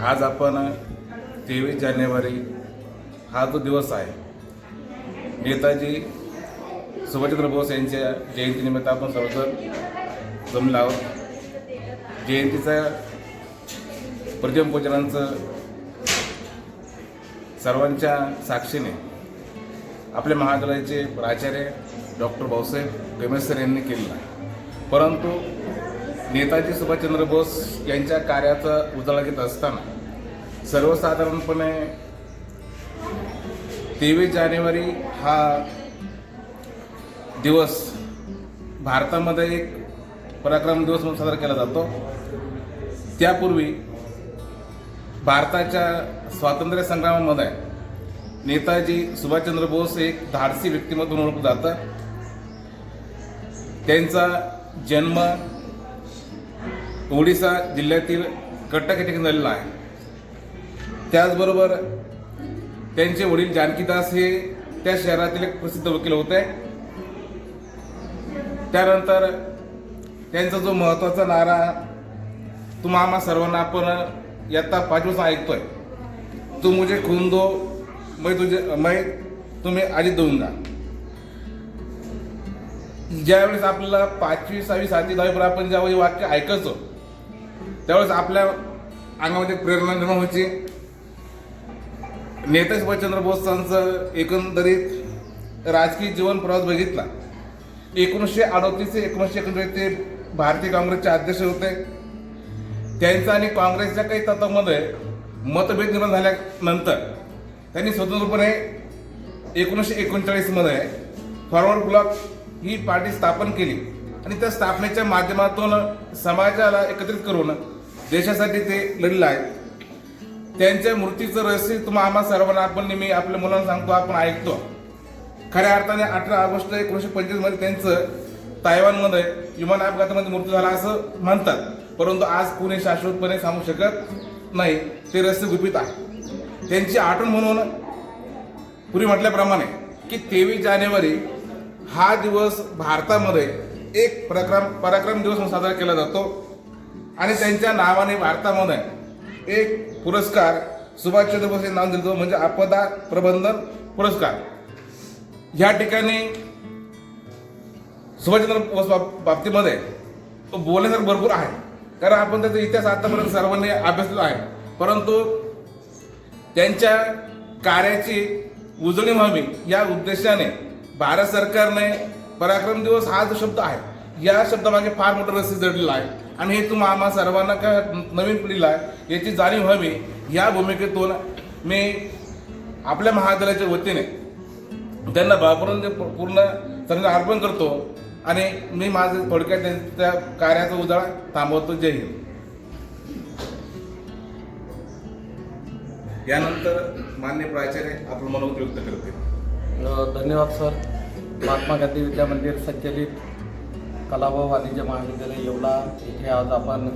आज आपण तेवीस जानेवारी हा जो दिवस आहे नेताजी सुभाषचंद्र बोस यांच्या जयंतीनिमित्त आपण सर्वजण जमलो आहोत. जयंतीचा प्रतिम पूजनांचं सर्वांच्या साक्षीने आपल्या महाविद्यालयाचे प्राचार्य डॉक्टर भाऊसाहेब गमेसर यांनी केलेला आहे. परंतु नेताजी सुभाषचंद्र बोस यांच्या कार्याचा उजाळा घेत असताना सर्वसाधारणपणे तेवीस जानेवारी हा दिवस भारतामध्ये एक पराक्रम दिवस म्हणून साजरा केला जातो. त्यापूर्वी भारताच्या स्वातंत्र्य संग्रामामध्ये नेताजी सुभाषचंद्र बोस एक धाडसी व्यक्तिमत्व ओळखलं जातं त्यांचा जन्म ओडिसा जिल्ह्यातील कटक या ठिकाणी झालेला आहे. त्याचबरोबर त्यांचे वडील जानकीदास हे त्या शहरातील एक प्रसिद्ध वकील होते. त्यानंतर त्यांचा जो महत्त्वाचा नारा तुम्हा आम्हा सर्वांना आपण इयत्ता पाच ऐकतोय. तू मुझे म्हणजे खून दो मग तुझे मग तुम्ही आधी देऊन जा ज्यावेळेस आपल्याला पाचवी सहावी सातवी दहावीपर्यंत आपण ज्यावेळी वाक्य ऐकायचो त्यावेळेस आपल्या अंगामध्ये प्रेरणा निर्माण व्हायची नेताजी सुभाषचंद्र बोसांचं एकंदरीत राजकीय जीवन प्रवास बघितला. एकोणीसशे अडोतीस ते एकोणीसशे एकोणचाळीस ते भारतीय काँग्रेसचे अध्यक्ष होते. त्यांचा आणि काँग्रेसच्या काही तत्वामध्ये मतभेद निर्माण झाल्यानंतर त्यांनी स्वतंत्रपणे एकोणीसशे एकोणचाळीसमध्ये फॉरवर्ड ब्लॉक ही पार्टी स्थापन केली. आणि त्या स्थापनेच्या माध्यमातून समाजाला एकत्रित करून देशासाठी ते लढलं आहे. त्यांच्या मूर्तीचं रहस्य तुम्हा आम्हा सर्वांना आपण नेहमी आपल्या मुलांना सांगतो आपण ऐकतो. खऱ्या अर्थाने अठरा ऑगस्ट एकोणीसशे पंचवीसमध्ये त्यांचं तायवानमध्ये विमान अपघातामध्ये मृत्यू झाला असं म्हणतात. परंतु आज कुणी शाश्वतपणे सांगू शकत नाही. ते रहस्य गुपित आहे. त्यांची आठवण म्हणून पूर्वी म्हटल्याप्रमाणे की तेवीस जानेवारी हा दिवस भारतामध्ये एक पराक्रम पराक्रम दिवस म्हणून साजरा केला जातो. आणि त्यांच्या नावाने भारतामध्ये एक पुरस्कार सुभाषचंद्र बोस नाव दिलं म्हणजे आपदा प्रबंधन पुरस्कार. ह्या ठिकाणी सुभाषचंद्र बोस बाब- बाबतीमध्ये तो बोलण्यासारखं भरपूर आहे. कारण आपण त्याचा इतिहास आतापर्यंत सर्वांनी अभ्यासलेला आहे. परंतु त्यांच्या कार्याची उजळणी व्हावी या उद्देशाने भारत सरकारने पराक्रम दिवस हा जो शब्द आहे या शब्दामागे फार मोठं रस्सी जडलेलं आहे. आणि हे तुम्हा आम्हा सर्वांना का नवीन पिढीला आहे याची जाणीव व्हावी या भूमिकेतून मी आपल्या महाविद्यालयाच्या वतीने त्यांना भावपूर्ण पूर्ण त्यांना अर्पण करतो आणि मी माझं थोडक्यात त्यांच्या कार्याचा उजाळा थांबवतो. जय हिंद. यानंतर मान्य प्राचार्य आपलं मनोगत व्यक्त करतील धन्यवाद सर. महात्मा गांधी विद्या मंदिर संचलित कला व वाणिज्य महाविद्यालय येवला. इथे आज आपण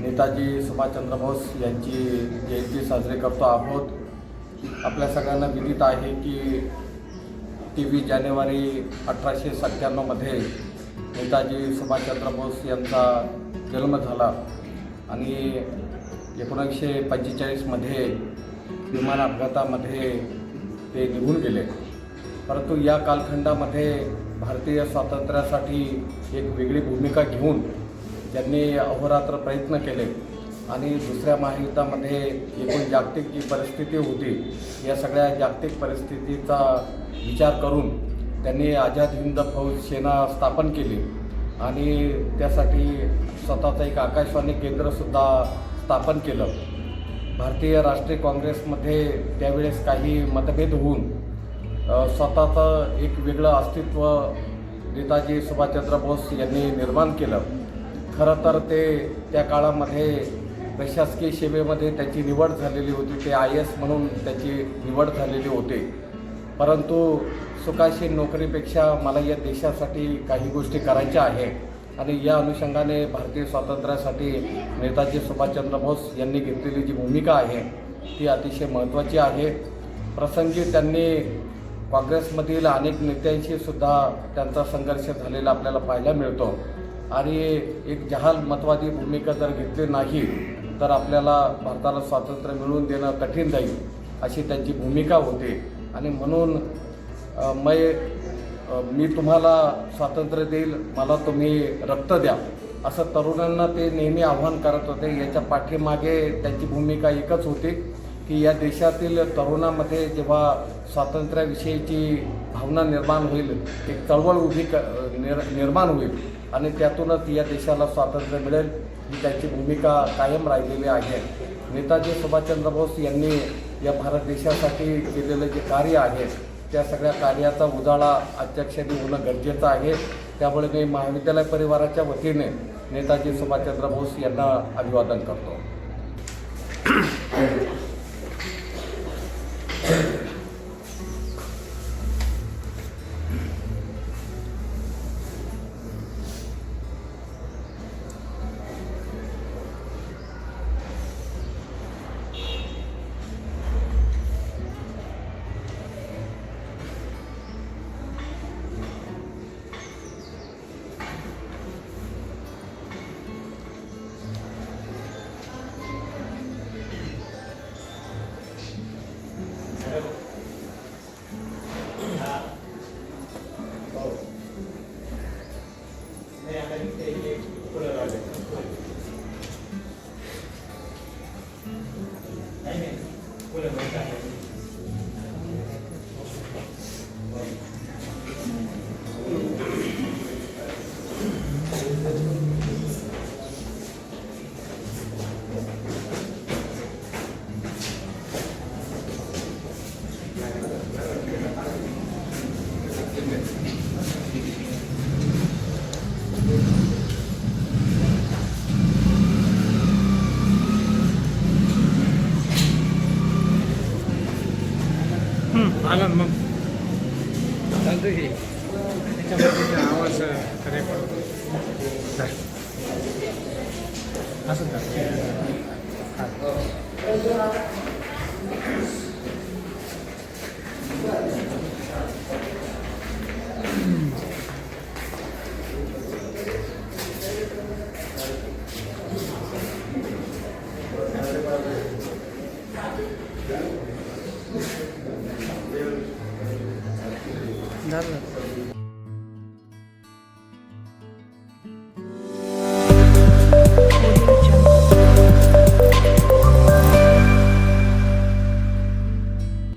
नेताजी सुभाषचंद्र बोस यांची जयंती साजरी करतो आहोत. आपल्या सगळ्यांना विदित आहे की तेवीस जानेवारी अठराशे सत्त्याण्णवमध्ये नेताजी सुभाषचंद्र बोस यांचा जन्म झाला आणि एकोणीसशे पंचेचाळीसमध्ये विमान अपघातामध्ये ते निघून गेले. परंतु या कालखंडामध्ये भारतीय स्वातंत्र्यासाठी एक वेगळी भूमिका घेऊन त्यांनी अहोरात्र प्रयत्न केले आणि दुसऱ्या महायुद्धामध्ये एकूण जागतिक जी परिस्थिती होती या सगळ्या जागतिक परिस्थितीचा विचार करून त्यांनी आझाद हिंद फौज सेना स्थापन केली. आणि त्यासाठी स्वतःचं एक आकाशवाणी केंद्रसुद्धा स्थापन केलं. भारतीय राष्ट्रीय काँग्रेसमध्ये त्यावेळेस काही मतभेद होऊन स्वतःचं एक वेगळं अस्तित्व नेताजी सुभाषचंद्र बोस यांनी निर्माण केलं. खरं तर ते त्या काळामध्ये प्रशासकीय सेवेमध्ये त्याची निवड झालेली होती ते आय एस म्हणून त्याची निवड झालेली होती. परंतु सुखाशी नोकरीपेक्षा मला या देशासाठी काही गोष्टी करायच्या आहेत. आणि या अनुषंगाने भारतीय स्वातंत्र्यासाठी नेताजी सुभाषचंद्र बोस यांनी घेतलेली जी भूमिका आहे ती अतिशय महत्त्वाची आहे. प्रसंगी त्यांनी काँग्रेसमधील अनेक नेत्यांशी सुद्धा त्यांचा संघर्ष झालेला आपल्याला पाहायला मिळतो. आणि एक जहाल महत्त्वाची भूमिका जर घेतली नाही तर आपल्याला भारताला स्वातंत्र्य मिळवून देणं कठीण जाईल अशी त्यांची भूमिका होती. आणि म्हणून मय मी तुम्हाला स्वातंत्र्य देईल मला तुम्ही रक्त द्या. असं तरुणांना ते नेहमी आव्हान करत होते. याच्या पाठीमागे त्यांची भूमिका एकच होती की या देशातील तरुणामध्ये जेव्हा स्वातंत्र्याविषयीची भावना निर्माण होईल एक चळवळ उभी क निर निर्माण होईल आणि त्यातूनच या देशाला स्वातंत्र्य मिळेल ही त्यांची भूमिका कायम राहिलेली आहे. नेताजी सुभाषचंद्र बोस यांनी या भारत देशासाठी केलेलं जे कार्य आहे त्या सगळ्या कार्याचा उजाळा अध्यक्षांनी होणं गरजेचं आहे. त्यामुळे मी महाविद्यालय परिवाराच्या वतीने नेताजी सुभाषचंद्र बोस यांना अभिवादन करतो. आनंद मग चालतं की त्याच्यामध्ये आवाज रेकॉर्ड असं झालं.